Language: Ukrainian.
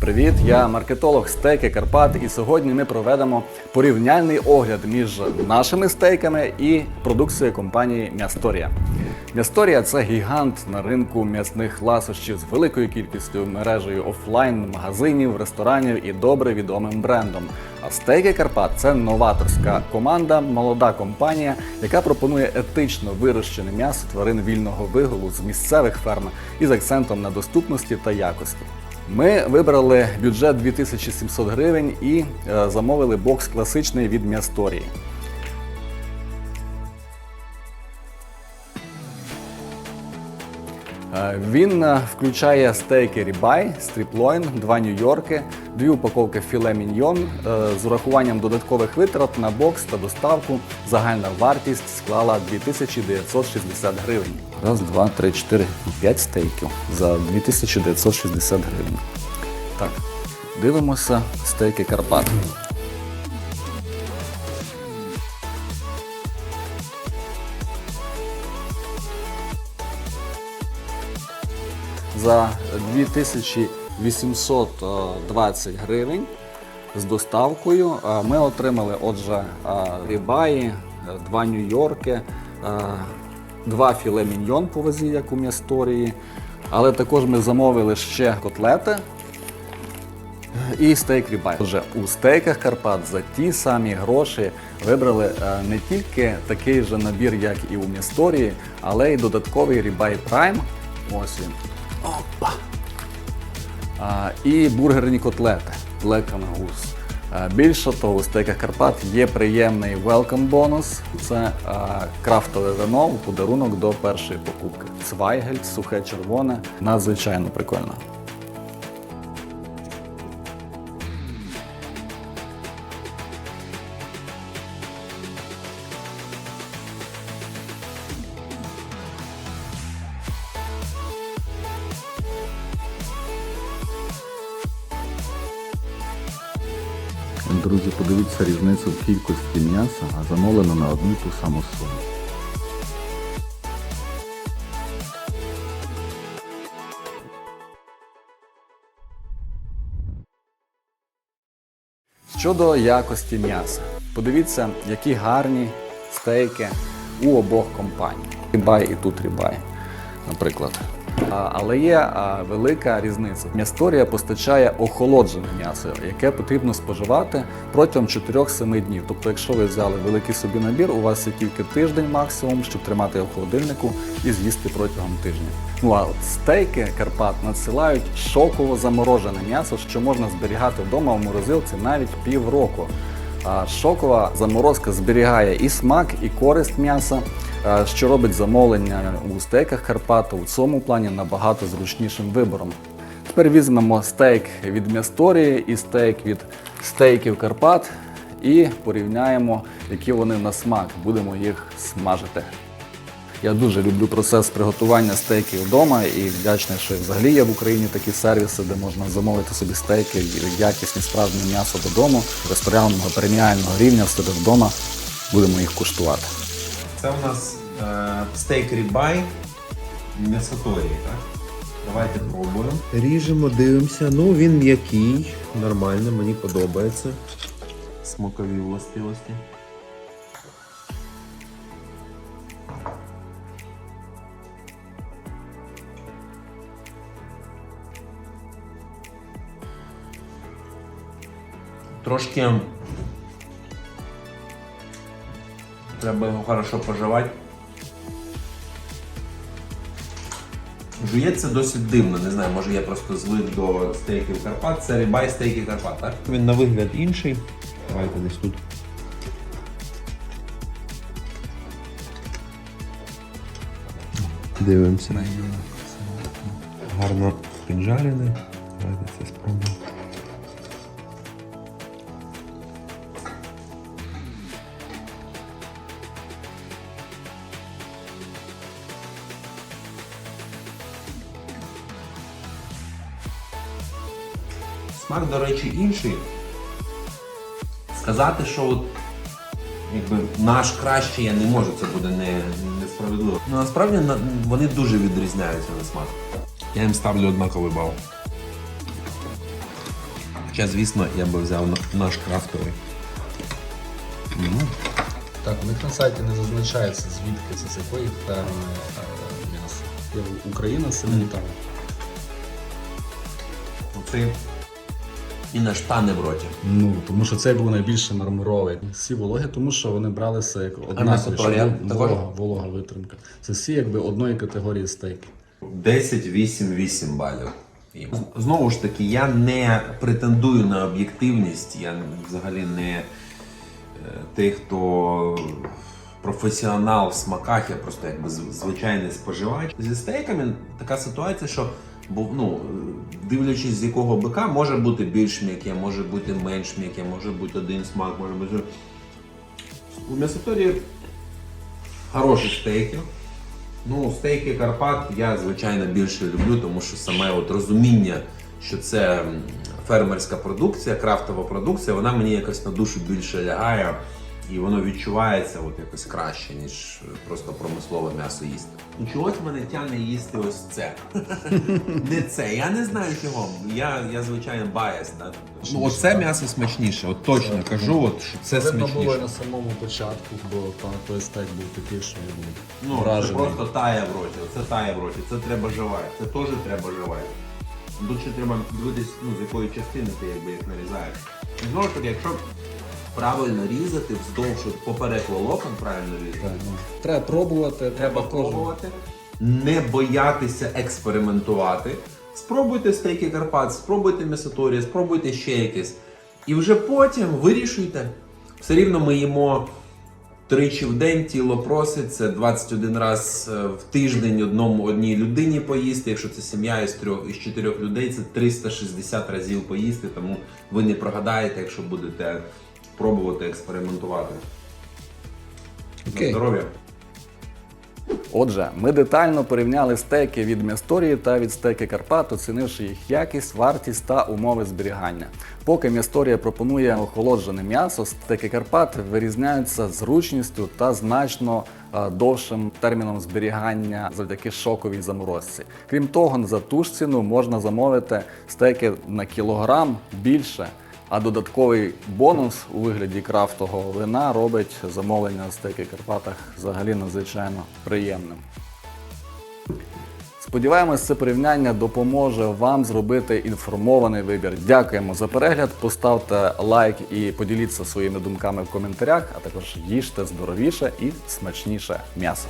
Привіт, я маркетолог стейки Карпат, і сьогодні ми проведемо порівняльний огляд між нашими стейками і продукцією компанії М'ясторія. М'ясторія це гігант на ринку м'ясних ласощів з великою кількістю мережею офлайн, магазинів, ресторанів і добре відомим брендом. А стейки Карпат це новаторська команда, молода компанія, яка пропонує етично вирощене м'ясо тварин вільного вигулу з місцевих ферм із акцентом на доступності та якості. Ми вибрали бюджет 2700 гривень і е, замовили бокс класичний від М'ясторії. Він е, включає стейки рібай, стріплойн, два нью-йорки, дві упаковки філе міньйон е, з урахуванням додаткових витрат на бокс та доставку. Загальна вартість склала 2960 гривень. Раз, два, три, чотири, п'ять стейків за 2960 гривень. Так, дивимося стейки Карпат. За 2820 гривень з доставкою. Ми отримали отже рібаї, два нью-йорки, два філе міньйон по вазі, як у м'ясторії. Але також ми замовили ще котлети і стейк рібай. Отже, у стейках Карпат за ті самі гроші вибрали не тільки такий же набір, як і у м'ясторії, але й додатковий рібай Prime. Ось він. І бургерні котлети Black Angus. Більше того, у стейках Карпат є приємний welcome бонус. Це крафтове вино у подарунок до першої покупки. Цвайгель, сухе червоне. Надзвичайно прикольно. Друзі, подивіться різницю в кількості м'яса, а замовлено на одну ту саму суму. Щодо якості м'яса, подивіться, які гарні стейки у обох компаній. Рібай і тут рібай, наприклад. Але є велика різниця. М'ясторія постачає охолоджене м'ясо, яке потрібно споживати протягом 4-7 днів. Тобто, якщо ви взяли великий собі набір, у вас є тільки тиждень максимум, щоб тримати його в холодильнику і з'їсти протягом тижня. Ну а стейки Карпат надсилають шоково заморожене м'ясо, що можна зберігати вдома в морозилці навіть півроку. Шокова заморозка зберігає і смак, і користь м'яса, що робить замовлення у стейках Карпата у цьому плані набагато зручнішим вибором. Тепер візьмемо стейк від м'ясторії і стейк від стейків Карпат і порівняємо, які вони на смак. Будемо їх смажити. Я дуже люблю процес приготування стейків вдома і вдячний, що взагалі є в Україні такі сервіси, де можна замовити собі стейки, якісні справжнє м'ясо додому, ресторанного преміального рівня в себе вдома. Будемо їх куштувати. Це у нас е, стейк рібай м'ясоторії, так? Давайте пробуємо. Ріжемо, дивимося. Ну він м'який, нормально, мені подобається. Смакові властивості. Трошки треба його хорошо поживати. Жується досить дивно, не знаю, може я просто звик до стейків Карпат. Це рібай стейки Карпат, так? Він на вигляд інший. Давайте десь тут. Дивимося. Гарно піджарений. Давайте це спробуємо. Смак, до речі, інший. Сказати, що от, якби наш кращий я не можу, це буде не, несправедливо. Ну насправді на- вони дуже відрізняються на смак. Я їм ставлю однаковий бал. Хоча, звісно, я би взяв наш крафтовий. Так, у них на сайті не зазначається, звідки це, з якої ферми е, м'ясо. Україна Симонтава. Оцей і наш тане в роті. Ну, тому що цей був найбільше мармуровий. Всі вологи, тому що вони бралися як також? волога, волога витримка. Це всі якби одної категорії стейки. 10, 8, 8 балів. Знову ж таки, я не претендую на об'єктивність, я взагалі не е, той, хто професіонал в смаках, я просто якби з- звичайний споживач. Зі стейками така ситуація, що бо, ну, дивлячись з якого бика, може бути більш м'яке, може бути менш м'яке, може бути один смак, може бути. У м'ясоторії хороші стейки. Ну, стейки Карпат я, звичайно, більше люблю, тому що саме от розуміння, що це фермерська продукція, крафтова продукція, вона мені якось на душу більше лягає, і воно відчувається от якось краще, ніж е, просто промислове м'ясо їсти. Ну, чогось мене тягне їсти ось це. Не це. Я не знаю чого. Я, я звичайно, баяс. Да? Ну, оце м'ясо смачніше, от точно кажу, от, що це Видно було смачніше. на самому початку, бо там той був такий, що я був Ну, це вражений. просто тає в роті, це тає в роті, це треба живати, це теж треба живати. Тут ще треба дивитись, ну, з якої частини ти якби їх нарізаєш. І знову ж таки, якщо правильно різати, вздовж поперек волокон правильно різати, Так, ну, Треба пробувати, треба кожен- пробувати, не боятися експериментувати. Спробуйте стейки Карпат, спробуйте м'ясоторія, спробуйте ще якесь. І вже потім вирішуйте. Все рівно ми їмо тричі в день, тіло просить, це 21 раз е, в тиждень одному одній людині поїсти. Якщо це сім'я із трьох із чотирьох людей, це 360 разів поїсти, тому ви не прогадаєте, якщо будете пробувати експериментувати. На здоров'я! Отже, ми детально порівняли стейки від М'ясторії та від стейки Карпат, оцінивши їх якість, вартість та умови зберігання. Поки М'ясторія пропонує охолоджене м'ясо, стейки Карпат вирізняються зручністю та значно е, довшим терміном зберігання завдяки шоковій заморозці. Крім того, за ту ж ціну можна замовити стейки на кілограм більше. А додатковий бонус у вигляді крафтового вина робить замовлення на стейки Карпатах взагалі надзвичайно приємним. Сподіваємось, це порівняння допоможе вам зробити інформований вибір. Дякуємо за перегляд. Поставте лайк і поділіться своїми думками в коментарях, а також їжте здоровіше і смачніше м'ясо.